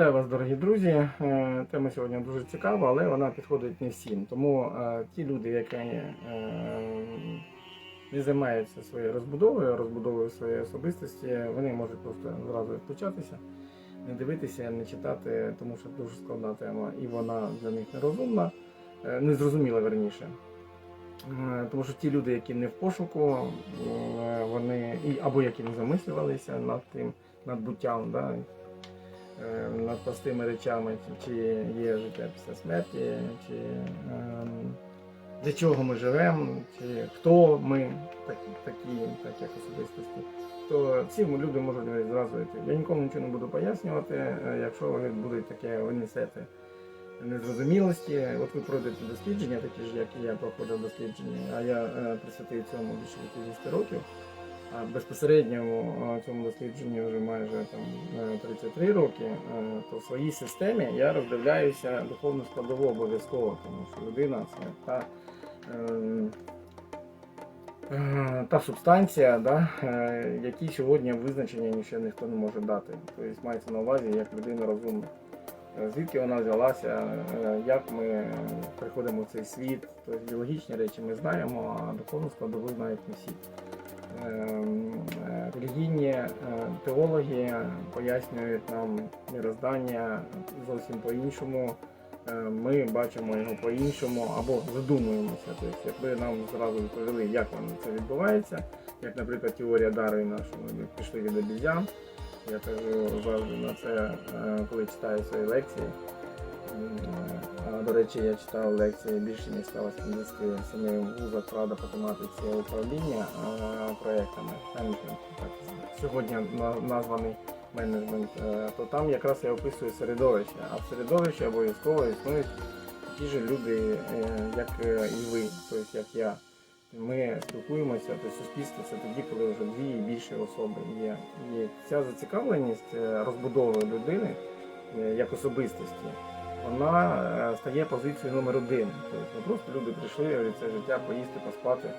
Вітаю вас, дорогі друзі. Е, Тема сьогодні дуже цікава, але вона підходить не всім. Тому е, ті люди, які не займаються своєю розбудовою, розбудовою своєї особистості, вони можуть просто зразу відключатися, не дивитися, не читати, тому що дуже складна тема, і вона для них нерозумна, е, незрозуміла верніше. Тому що ті люди, які не в пошуку, вони або які не замислювалися над тим, над буттям, да, над простими речами, чи- є життя після смерті, чи ем, для чого ми живемо, чи хто ми такі, такі так як особистості, то ці люди можуть зразу йти. Я нікому нічого не буду пояснювати, е, якщо вони будуть таке, ви несете незрозумілості. От ви пройдете дослідження, такі ж, як і я проходив дослідження, а я е, присвятив цьому більше 50 років. Безпосередньо е, цьому дослідженню вже майже там е, 33 роки, е, то в своїй системі я роздивляюся духовну складову обов'язково, тому що людина це та, е, та субстанція, да, якій сьогодні визначення нічого ніхто не може дати. Тобто мається на увазі як людина розумна. Звідки вона взялася, як ми приходимо в цей світ, тобто біологічні речі ми знаємо, а духовну складову знають не всі. Ем, е, Релігійні е, теологи пояснюють нам мироздання зовсім по-іншому. Е, Ми бачимо його по-іншому або задумуємося. Тобто, якби нам зразу відповіли, як воно це відбувається, як, наприклад, теорія Дарвіна, що ми пішли від обізян. Я кажу завжди на це, коли читаю свої лекції. Е, До речі, я читав лекції більше ніж 187 вузах Рада по тематиці управління е, проєктами. Сьогодні на- названий менеджмент, е, то там якраз я описую середовище. А в середовищі обов'язково існують ті ж люди, як і ви, тобто як я. Ми спілкуємося, тобто суспільство це тоді, коли вже дві і більше особи є. І ця зацікавленість розбудовою людини як особистості, вона е, стає позицією номер один. Тобто просто люди прийшли це життя поїсти, поспати,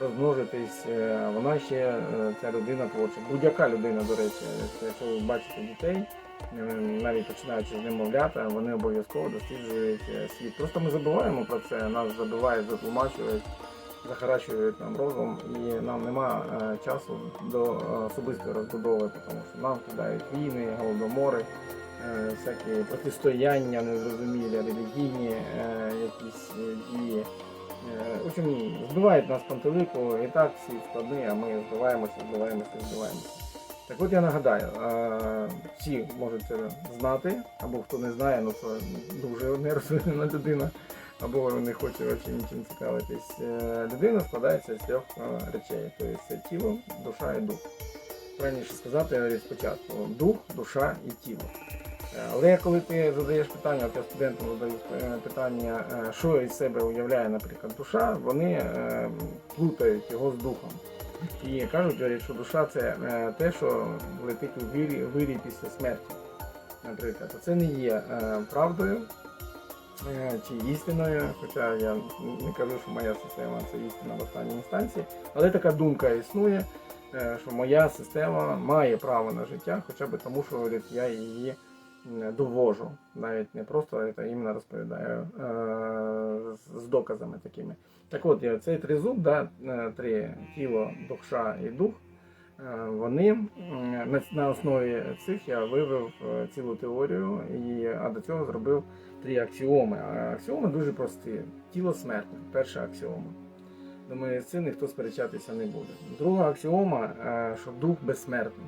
розмножитись. е, Вона ще е, ця людина творча. Будь-яка людина, до речі, якщо ви бачите дітей, навіть починаючи з немовлята, вони обов'язково досліджують світ. Просто ми забуваємо про це, нас забивають, затлумачують захарачують нам розум, і нам нема часу до особистої розбудови, тому що нам кидають війни, голодомори, всякі протистояння незрозумілі, релігійні е, якісь е, дії. Е, в общем, збивають нас пантелику, і так всі складні, а ми збиваємося, збиваємося, збиваємося. Так от я нагадаю, е, всі можуть це знати, або хто не знає, ну то дуже нерозумна людина або не хоче взагалі нічим цікавитись. Е, Людина складається з трьох е, речей: тобто це тіло, душа і дух. Правильніше сказати спочатку дух, душа і тіло. Але коли ти задаєш питання, от я студентам задаю е, питання, е, що із себе уявляє, наприклад, душа, вони е, плутають його з духом. І кажуть, що душа це те, що летить у вирі, вирі після смерті. Наприклад, це не є правдою, чи істиною, хоча я не кажу, що моя система це істина в останній інстанції, але така думка існує, що моя система має право на життя, хоча б тому, що я її довожу, навіть не просто це іменно розповідаю е, з- доказами такими. Так от, цей тризуб, да, е, три тіло, душа і дух. Е, Вони на, основі цих я вивів цілу теорію, і, а до цього зробив три аксіоми. А аксіоми дуже прості. Тіло смертне, перша аксіома. Думаю, з цим ніхто сперечатися не буде. Друга аксіома, що дух безсмертний.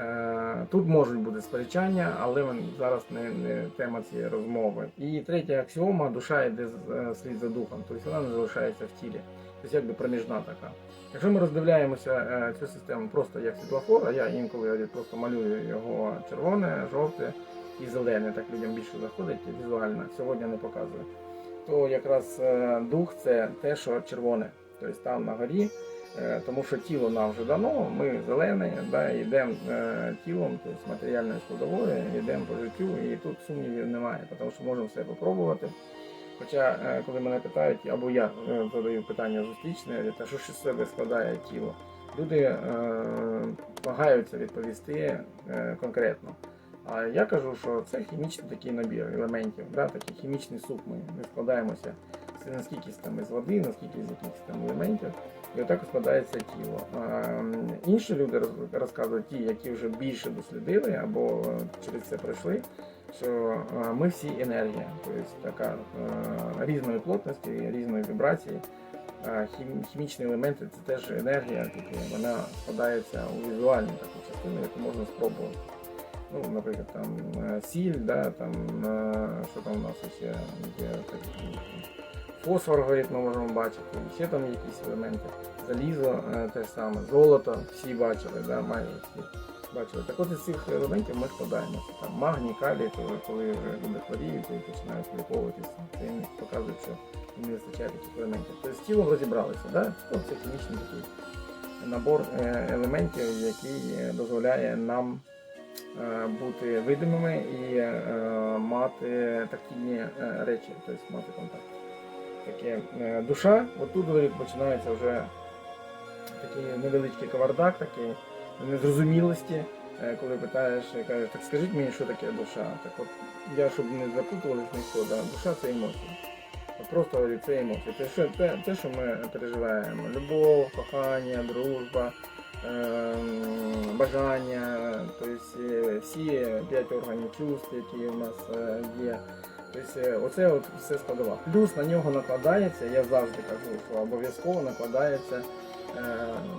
Е, Тут можуть бути сперечання, але зараз не, не тема цієї розмови. І третя аксіома, душа йде е, слід за духом, тобто вона не залишається в тілі. Тобто якби проміжна така. Якщо ми роздивляємося е, цю систему просто як світлофор, а я інколи просто малюю його червоне, жовте і зелене, так людям більше заходить візуально, сьогодні не показую. То якраз дух це те, що червоне, тобто там на горі, тому що тіло нам вже дано, ми зелені, да, йдемо е, тілом, тобто матеріальною складовою, йдемо по життю, і тут сумнівів немає, тому що можемо все попробувати. Хоча, е, коли мене питають, або я е, задаю питання зустрічне, та що із себе складає тіло, люди е, намагаються відповісти е, конкретно. А я кажу, що це хімічний такий набір елементів, да, такий хімічний суп. Ми складаємося з наскільки там із води, наскільки з якихось там елементів. І отак складається тіло. Інші люди розказують, ті, які вже більше дослідили або через це пройшли, що ми всі енергія, тобто така різної плотності, різної вібрації. Хімічні елементи це теж енергія, вона складається у візуальну таку частину, яку можна спробувати. Ну, наприклад, там е, сіль, да, там, е, що там у нас ще є фосфор горить, ми можемо бачити, ще там якісь елементи. Залізо е, те саме, золото всі бачили, да, майже всі бачили. Так от із цих елементів ми складаємося. Там магній, калій, коли, люди хворіють і починають ліковуватися, це їм показують, що не вистачає таких елементів. Тобто з тілом розібралися, да? Тіло це хімічний такий набор е, елементів, який дозволяє нам е, бути видимими і мати тактильні речі, тобто мати контакт. Таке е, душа, отут говорить, починається вже такий невеличкий кавардак, такий незрозумілості. Е, Коли питаєш, і кажеш, так скажіть мені, що таке душа. Так от я, щоб не запутувались ніхто, да, душа це емоції. Просто говорю, це емоції. Те, що, те, те, що ми переживаємо. Любов, кохання, дружба, ем, бажання, тобто е, всі п'ять органів чувств, які у нас е, є. Тобто е, оце от все складова. Плюс на нього накладається, я завжди кажу, що обов'язково накладається, е,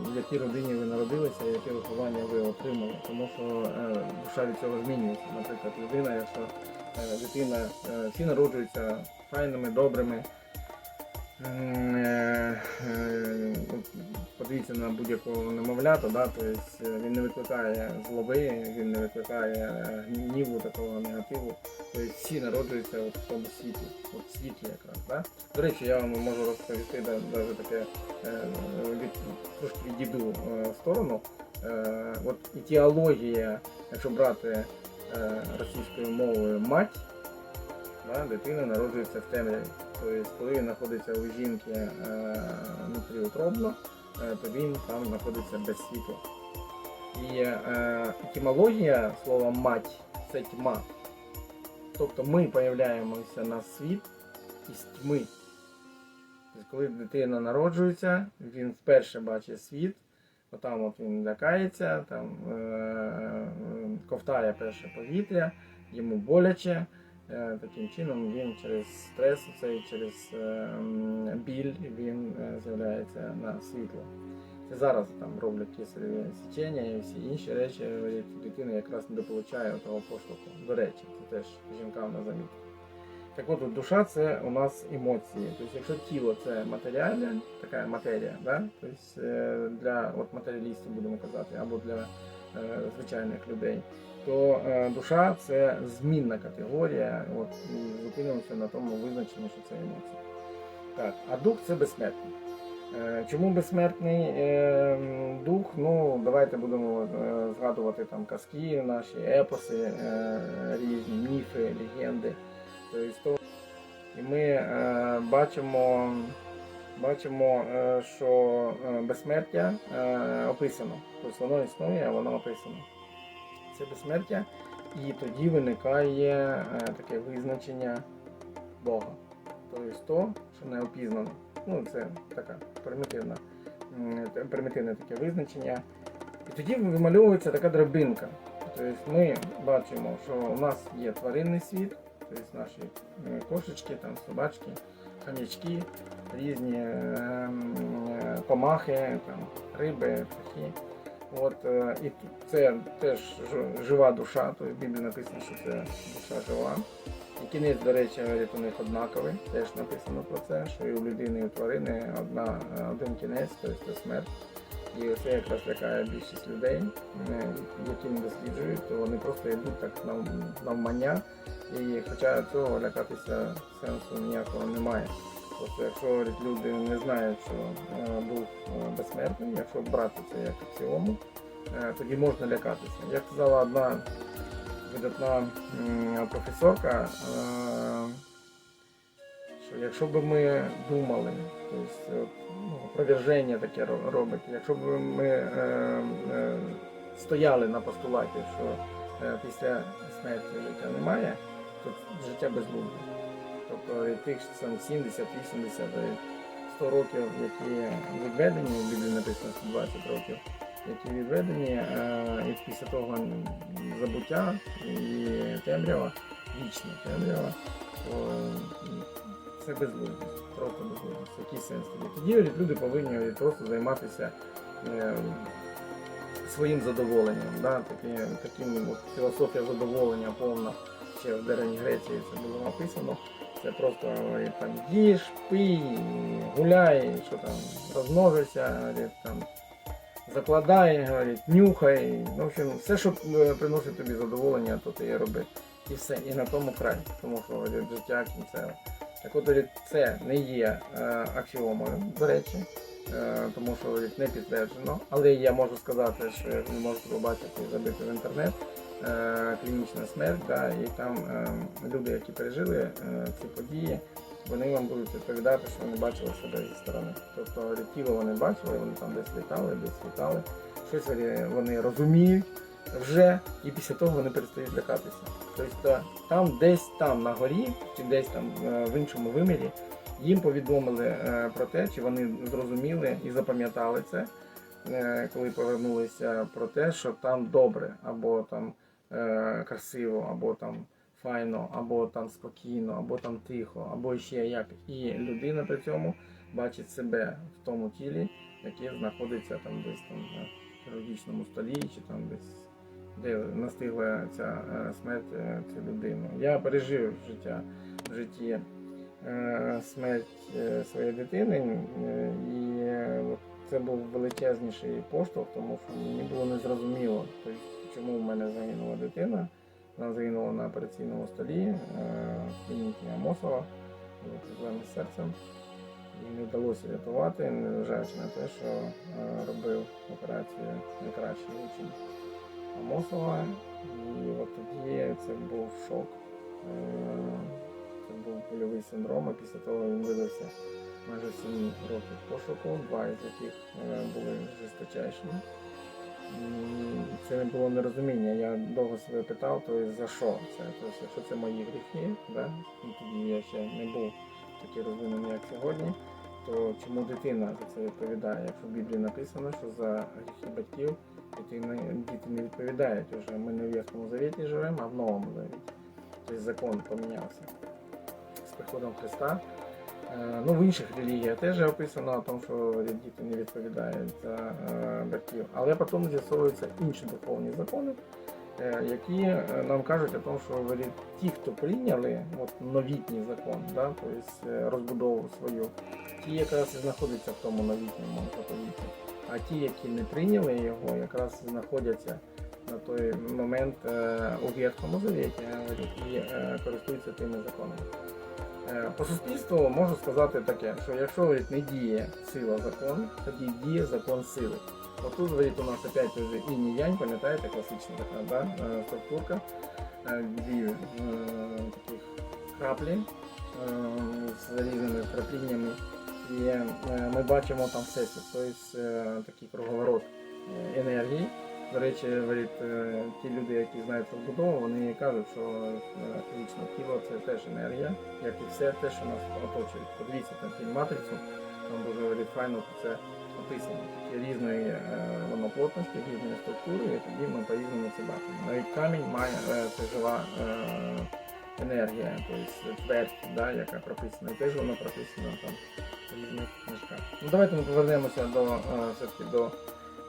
в якій родині ви народилися, яке виховання ви отримали. Тому що е, душа від цього змінюється. Наприклад, людина, якщо дитина, всі народжуються файними, добрими. Е, е, Подивіться на будь-якого немовлята, да, тобто він не викликає злоби, він не викликає гніву, такого негативу. Тобто всі народжуються от в тому світі, от в світлі якраз. Да? До речі, я вам можу розповісти навіть таке від, трошки відійду в сторону. От етіологія, якщо брати російською мовою мать, да, дитина народжується в темряві. Тобто, коли знаходиться у жінки е, внутріутробно, е, то він там знаходиться без світла. І е, етимологія слова мать це тьма. Тобто ми появляємося на світ із тьми. Тобто, коли дитина народжується, він вперше бачить світ, отам от він лякається, там ковтає перше повітря, йому боляче. Е, Таким чином він через стрес, цей, через е, біль він е, з'являється на світло. Це зараз там роблять кисареві січення і всі інші речі, говорять, дитина якраз не дополучає того поштовху. До речі, це теж жінкам на замітку. Так от, душа це у нас емоції. Тобто, якщо тіло це матеріальне, така матерія, да? тобто, е, для от, матеріалістів будемо казати, або для е, звичайних людей, то е, душа це змінна категорія, от, і зупинимося на тому визначенні, що це емоції. Так, а дух це безсмертний. Е, Чому безсмертний е, дух? Ну, давайте будемо згадувати там казки, наші епоси, різні міфи, легенди. Тобто, і ми бачимо, бачимо, що безсмертя описано. Тобто воно існує, а воно описано. Це безсмертя, і тоді виникає е, таке визначення Бога. Тобто то, що не опізнано. Ну, це така примітивна, примітивне таке визначення. І тоді вимальовується така драбинка. Тобто ми бачимо, що у нас є тваринний світ, тобто наші е, кошечки, там, собачки, хомячки, різні е, комахи, там, риби, птахи. От, е, і це теж жива душа, тобто в Біблії написано, що це душа жива. І кінець, до речі, говорять, у них однаковий. Теж написано про це, що і у людини, і у тварини одна, е, один кінець, тобто смерть. І це якраз лякає більшість людей, е, які не досліджують, то вони просто йдуть так навмання. І хоча цього лякатися сенсу ніякого немає. Просто якщо говорять, люди не знають, що е, був е, безсмертний, якщо брати це як аксіому, е, тоді можна лякатися. Як сказала одна видатна професорка, е, що якщо б ми думали, тобто ну, опроверження таке робить, якщо б ми е, е, стояли на постулаті, що е, після смерті життя немає, то життя безглузде. Тобто тих там 70, 80, 100 років, які відведені, в Біблії написано 120 років, які відведені, е, і після того забуття і темрява, вічна темрява, то це безглуздість, просто безглуздість. Який сенс тоді? Тоді люди повинні просто займатися е, своїм задоволенням. Да? Такі, таким от, філософія задоволення повна ще в Древній Греції це було написано. Це просто там їж, пий, гуляй, що там, розмножися, говорить, там, закладай, говорить, нюхай. Ну, в общем, все, що е, приносить тобі задоволення, то ти роби. І все. І на тому край. Тому що говорить, життя кінцеве. Так от говорить, це не є е, аксіомою, до речі, е, тому що не підтверджено. Але я можу сказати, що як ви можете побачити і забити в інтернет, клінічна смерть, да, і там е, люди, які пережили е, ці події, вони вам будуть відповідати, що вони бачили себе зі сторони. Тобто тіло вони бачили, вони там десь літали, десь літали, щось вони- розуміють вже, і після того вони перестають лякатися. Тобто там десь там на горі, чи десь там е, в іншому вимірі, їм повідомили е, про те, чи вони зрозуміли і запам'ятали це, е, коли повернулися про те, що там добре, або там е, красиво, або там файно, або там спокійно, або там тихо, або ще як. І людина при цьому бачить себе в тому тілі, яке знаходиться там десь там на хірургічному столі, чи там десь де настигла ця е, смерть е, цю людину. Я пережив життя в житті е, смерть своєї дитини, і це був величезніший поштовх, тому що мені було незрозуміло, тобто, чому в мене загинула дитина. Вона загинула на операційному столі е, в клініці Амосова, було проблеми з серцем. І не вдалося рятувати, незважаючи на те, що е, робив операцію найкращий учень Амосова. І от тоді це був шок. Е, Це був польовий синдром, а після того він видався майже 7 років пошуку, два із яких були жорсточайшими. Це не було нерозуміння. Я довго себе питав, то за що це? Тобто, якщо це мої гріхи, да? і тоді я ще не був такий розвинений, як сьогодні, то чому дитина за це відповідає? Якщо в Біблії написано, що за гріхи батьків дитина, діти не відповідають уже. Ми не в Ветхому Завіті живемо, а в Новому Завіті. Тобто закон помінявся з приходом Христа. Е, Ну, в інших релігіях теж описано тому, що діти не відповідають за е, батьків. Але потім з'ясовуються інші духовні закони, е, які нам кажуть о тому, що ті, хто прийняли от, новітній закон, да, тобто розбудову свою, ті якраз і знаходяться в тому новітньому заповіті. А ті, які не прийняли його, якраз знаходяться на той момент у Ветхому Завіті і користуються тими законами. Е, По суспільству можу сказати таке, що якщо говорить, не діє сила закону, тоді діє закон сили. Отут говорить, у нас опять вже інь і янь, пам'ятаєте, класична така да? е, структурка, Е, дві таких краплі з різними крапліннями. І ми бачимо там всесвіт, тобто е, такий круговорот енергії. До речі, говорить, е, ті люди, які знають розбудову, вони кажуть, що е, фізичне тіло це теж енергія, як і все те, що нас оточує. Подивіться там фільм матрицю, там дуже говорить, файно це описано. Такі різної е, воно плотності, різної структури, і тоді ми по-різному це бачимо. Навіть камінь має це жива енергія, тобто твердь, да, яка прописана. І теж воно прописано там в різних книжках. Ну давайте ми повернемося до все-таки до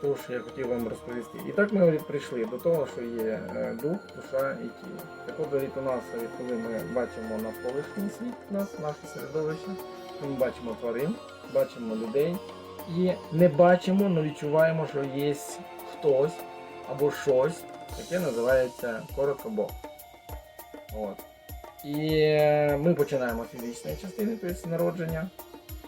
того, що я хотів вам розповісти. І так ми прийшли до того, що є е, дух, душа і тіло. Так от говорить, у нас, коли ми бачимо навколишній світ, нас, наше середовище, ми бачимо тварин, бачимо людей і не бачимо, але відчуваємо, що є хтось або щось, яке називається коротко Бог. От. І е, ми починаємо з фізичної частини, тобто народження.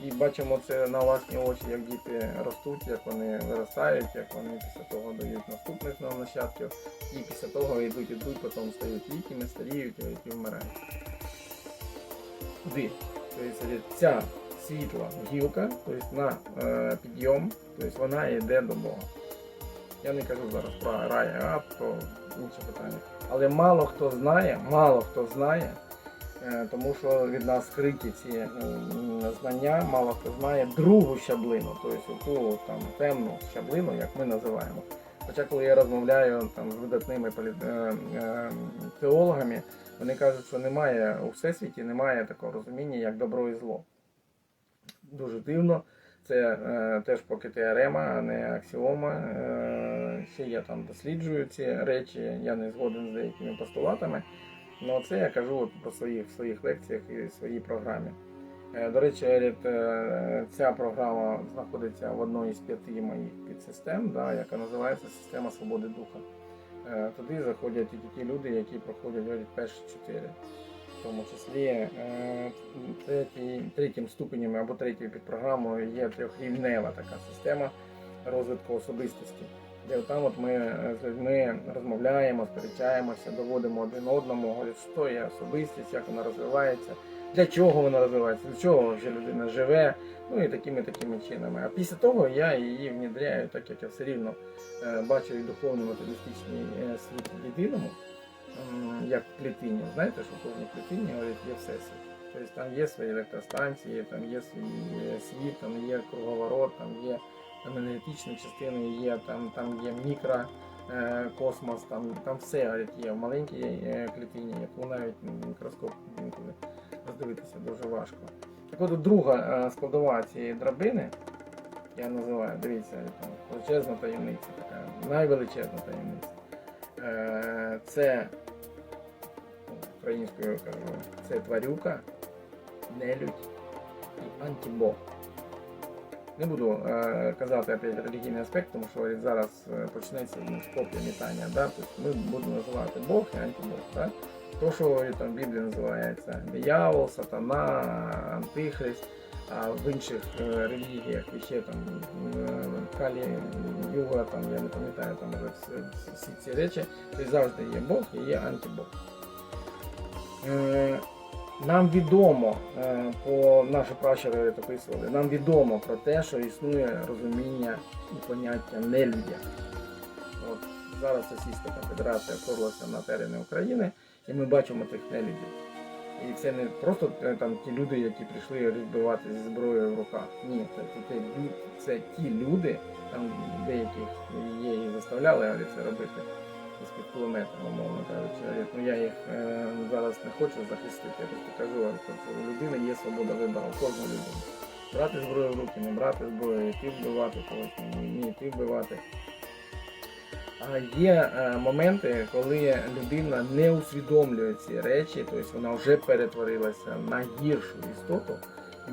І бачимо це на власні очі, як діти ростуть, як вони виростають, як вони після того дають наступних нам нащадків, і після того йдуть, йдуть, потім стають літніми, старіють і вмирають. Куди? Тобто ця світла гілка, тобто на е, підйом, тобто вона йде до Бога. Я не кажу зараз про рай, а про інше питання. Але мало хто знає, мало хто знає, тому що від нас скриті ці е, знання, мало хто знає другу щаблину, тобто ту там темну щаблину, як ми називаємо. Хоча коли я розмовляю там з видатними е, е, теологами, вони кажуть, що немає у всесвіті немає такого розуміння, як добро і зло. Дуже дивно. Це е, теж поки теорема, а не аксіома. Е, ще я там досліджую ці речі, я не згоден з деякими постулатами. Ну це я кажу от по своїх, своїх лекціях і своїй програмі. Е, до речі, Еріт, е, ця програма знаходиться в одній з п'яти моїх підсистем, да, яка називається Система свободи духа. Е, туди заходять тільки ті люди, які проходять говорять, перші чотири. В тому числі третій, третім ступенем або третьою підпрограмою є трьохрівнева така система розвитку особистості, де там от ми е, з людьми розмовляємо, сперечаємося, доводимо один одному, говорять, що є особистість, як вона розвивається, для чого вона розвивається, для чого вже людина живе, ну і такими такими чинами. А після того я її внідряю, так як я все рівно е, бачу і духовний матеріалістичний е, світ єдиному як клітині. Знаєте, що в кожній клітині говорять, є всесвіт. Тобто там є свої електростанції, там є свій світ, там є круговорот, там є енергетичні частини, є там, там є мікро. е, там, там все є в маленькій е, клітині, яку навіть мікроскоп інколи роздивитися дуже важко. Так от друга е, складова цієї драбини, я називаю, дивіться, там, величезна таємниця, така найвеличезна таємниця. Це ну, українською кажу, це тварюка, нелюдь і антибог. Не буду е, казати опять релігійний аспект, тому що зараз е, почнеться ну, копія мітання. Да? Тобто ми будемо називати Бог і антибог. Да? То, що там в Біблії називається диявол, сатана, антихрист, а в інших е, релігіях ще там е, Калі Юга, там я не пам'ятаю там вже всі, ці речі, то завжди є Бог і є антибог. Е, нам відомо, е, по наші пращури описували, нам відомо про те, що існує розуміння і поняття нелюдя. От зараз Російська Федерація вторглася на терени України, і ми бачимо тих нелюдів. І це не просто е, там ті люди, які прийшли розбивати зі зброєю в руках. Ні, це, це, це ті люди, там деяких і заставляли але це робити із-під кулемета, умовно кажучи. Ну я їх е, зараз не хочу захистити, я просто кажу, що у людини є свобода вибору, у кожної людини. Брати зброю в руки, не брати зброю, йти вбивати когось, не йти вбивати. А є е, моменти, коли людина не усвідомлює ці речі, тобто вона вже перетворилася на гіршу істоту,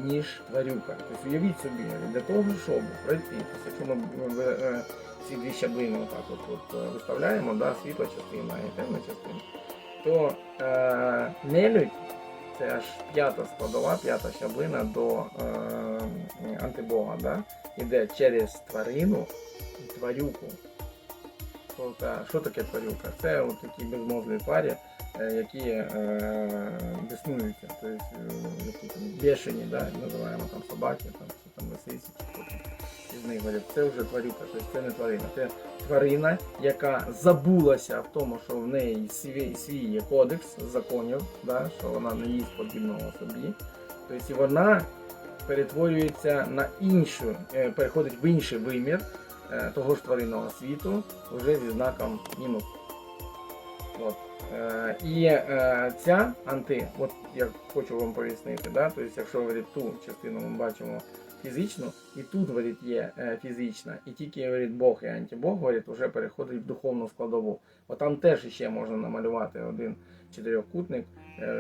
ніж тварюка. Тобто уявіть собі, для того, щоб пройти, якщо ми е, ці дві щаблини отак от, от е, виставляємо, да, світла частина і темна частина, то е, нелюдь це аж п'ята складова, п'ята щаблина до е, антибога, да, іде через тварину тварюку. Тобто, що таке тварюка? Це от такі безмозглі тварі, які е, біснуються, тобто, е, які там бешені, да, називаємо там собаки, там, чи там лисиці, чи із них говорять, це вже тварюка, тобто це не тварина. Це тварина, яка забулася в тому, що в неї свій, свій є кодекс законів, да, що вона не їсть подібного собі. Тобто вона перетворюється на іншу, е, переходить в інший вимір е, того ж тваринного світу, вже зі знаком мінус. От. Е, І е, ця анти, от я хочу вам пояснити, да? тобто, якщо говорить, ту частину ми бачимо фізичну, і тут говорить, є е, фізична, і тільки говорить Бог і антибог, говорить, вже переходить в духовну складову. От там теж ще можна намалювати один чотирьохкутник,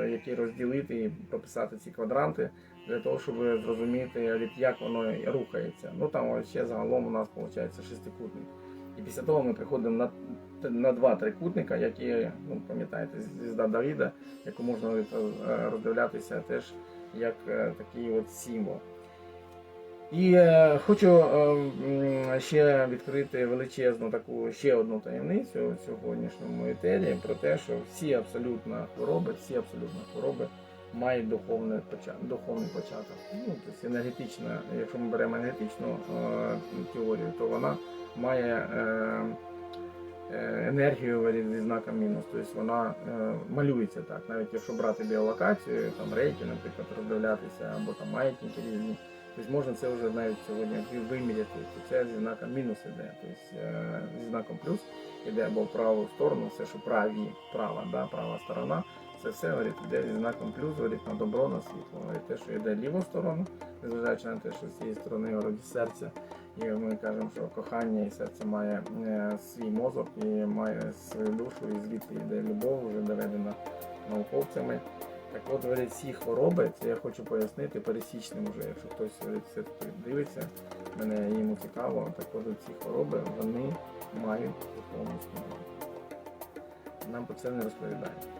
який розділити і прописати ці квадранти для того, щоб зрозуміти, як воно рухається. Ну там ще загалом у нас виходить шестикутник. І після того ми приходимо на, на два трикутника, які, ну, пам'ятаєте, звізда Давіда, яку можна е, роздивлятися теж як е, такий от символ. І е, хочу ще відкрити величезну таку ще одну таємницю у сьогоднішньому етері про те, що всі абсолютно хвороби, всі абсолютно хвороби мають духовний початок. Духовний початок. Ну, тобто енергетична, якщо ми беремо енергетичну теорію, то вона має енергію говорить, зі знаком мінус. Тобто вона е, малюється так. Навіть якщо брати біолокацію, там рейки, наприклад, роздивлятися, або там маятники різні. Тобто можна це вже навіть сьогодні виміряти, це зі знаком мінус іде. Тобто е, зі знаком плюс іде або в праву сторону, все, що праві, права, да, права сторона, це все говорить, іде зі знаком плюс, говорить на добро, на світло. Говорить те, що йде ліву сторону, незважаючи на те, що з цієї сторони говорить серця. І ми кажемо, що кохання і серце має е, свій мозок і має свою душу, і звідти йде любов, вже доведена науковцями. Так от, говорять, ці хвороби, це я хочу пояснити пересічним вже, якщо хтось говорить, таки дивиться, мене йому цікаво, так от ці хвороби вони мають духовну складову. Нам про це не розповідають.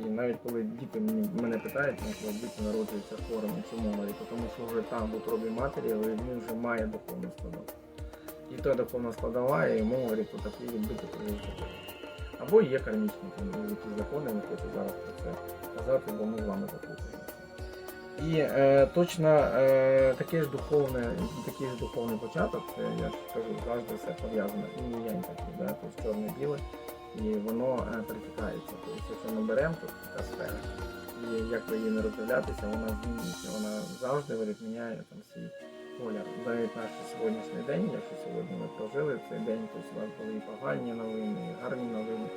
І навіть коли діти мене питають, ну, коли діти народжуються хворими, чому говорять, тому що вже там в утробі матері говорить, він вже має духовну складову. І та духовна складова, і йому говорить, то такий відбиток результатив. Або є кармічні якісь закони, не хочу зараз про це казати, бо ми з вами заплутаємося. І е, точно е, таке ж духовне, такий ж духовний початок, я ж кажу, завжди все пов'язано. І янь такий, да, тобто чорне-біле, і воно е, перетікається. Тобто, якщо ми беремо тут така сфера, і як би її не роздивлятися, вона змінюється, вона завжди говорить, міняє там свій колір. Навіть наш сьогоднішній день, якщо сьогодні ми прожили цей день, то у вас були і погані новини, і гарні новини,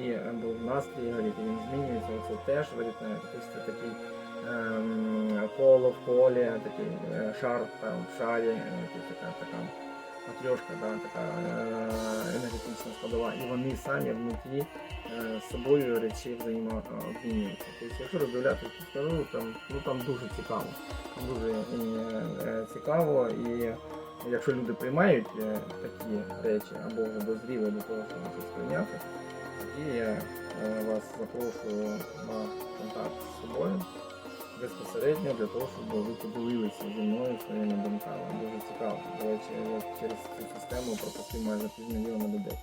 і е, був настрій, говорить, і він змінюється. Оце теж говорить, такий ем, коло в колі, такий е, шар там в шарі, якась така, така матрьошка, да, така е, енергетична складова, і вони самі внутрі е, з собою речі взаємообмінюються. Тобто, якщо роздивлятися цю складову, там, ну, там дуже цікаво. Дуже е, е, цікаво і якщо люди приймають е, такі речі або вже дозріли до того, щоб це сприйняти, тоді я е, вас запрошую на контакт з собою безпосередньо для того, щоб ви поділилися зі мною своїми думками. Дуже цікаво. До речі, через цю систему пропустив майже півмільйона людей,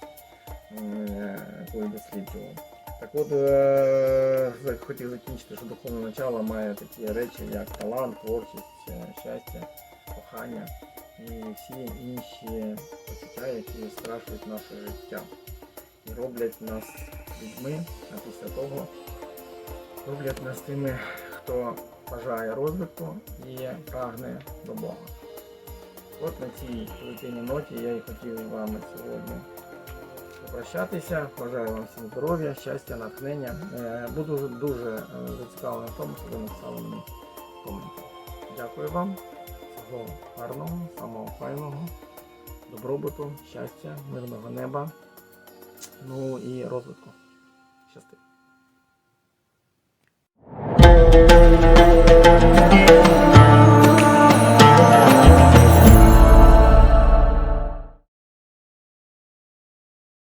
е, коли досліджував. Так от е, хотів закінчити, що духовне начало має такі речі, як талант, творчість, е, щастя, кохання і всі інші почуття, які страшують наше життя і роблять нас людьми, а після того роблять нас тими, хто бажає розвитку і прагне до Бога. От на цій позитивній ноті я і хотів з вами сьогодні попрощатися. Бажаю вам всім здоров'я, щастя, натхнення. Е, Буду дуже е, зацікавлений в тому, що ви написали мені коменти. Дякую вам. Всього гарного, самого файного, добробуту, щастя, мирного неба, ну і розвитку. Щасти. Thank you.